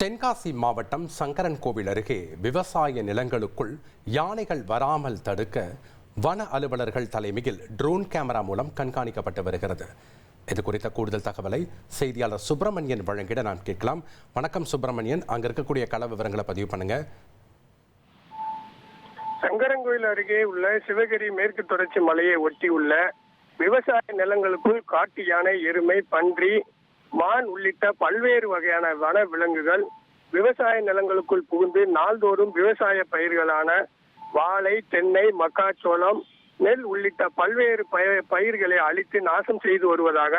தென்காசி மாவட்டம் சங்கரன்கோவில் அருகே விவசாய நிலங்களுக்குள் யானைகள் வராமல் தடுக்க வன அலுவலர்கள் தலைமையில் ட்ரோன் கேமரா மூலம் கண்காணிக்கப்பட்டு வருகிறது. இது குறித்த கூடுதல் தகவலை செய்தியாளர் சுப்பிரமணியன் வழங்கிட நாம் கேட்கலாம். வணக்கம் சுப்பிரமணியன். அங்க இருக்கக்கூடிய கள விவரங்களை பதிவு பண்ணுங்க. சங்கரன்கோயில் அருகே உள்ள சிவகிரி மேற்கு தொடர்ச்சி மலையை ஒட்டி உள்ள விவசாய நிலங்களுக்குள் காட்டு யானை எருமை பன்றி மான் உள்ளிட்ட பல்வேறு வகையான வன விலங்குகள் விவசாய நிலங்களுக்குள் புகுந்து நாள்தோறும் விவசாய பயிர்களான வாழை தென்னை மக்காச்சோளம் நெல் உள்ளிட்ட பல்வேறு பய- பயிர்களை அழித்து நாசம் செய்து வருவதாக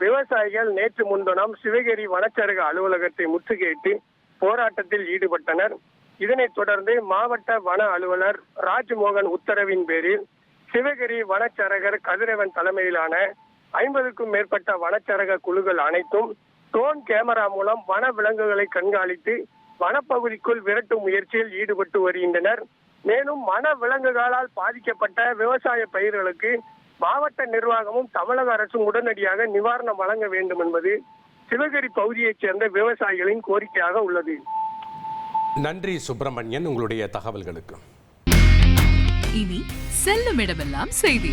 விவசாயிகள் நேற்று முன்தினம் சிவகிரி வனச்சரக அலுவலகத்தை முற்றுகையிட்டு போராட்டத்தில் ஈடுபட்டனர். இதனைத் தொடர்ந்து மாவட்ட வன அலுவலர் ராஜ்மோகன் உத்தரவின் பேரில் சிவகிரி வனச்சரகர் கதிரவன் தலைமையிலான ஐம்பதுக்கும் மேற்பட்ட வனச்சரக குழுக்கள் அனைத்தும் ட்ரோன் கேமரா மூலம் வன விலங்குகளை கண்காணித்து வனப்பகுதிக்குள் விரட்டும் முயற்சியில் ஈடுபட்டு வருகின்றனர். மேலும் வன விலங்குகளால் பாதிக்கப்பட்ட விவசாய பயிர்களுக்கு மாவட்ட நிர்வாகமும் தமிழக அரசும் உடனடியாக நிவாரணம் வழங்க வேண்டும் என்பது சிவகிரி பகுதியைச் சேர்ந்த விவசாயிகளின் கோரிக்கையாக உள்ளது. நன்றி சுப்பிரமணியன் உங்களுடைய தகவல்களுக்கு. இனி செல்லும் இடமெல்லாம் செய்தி.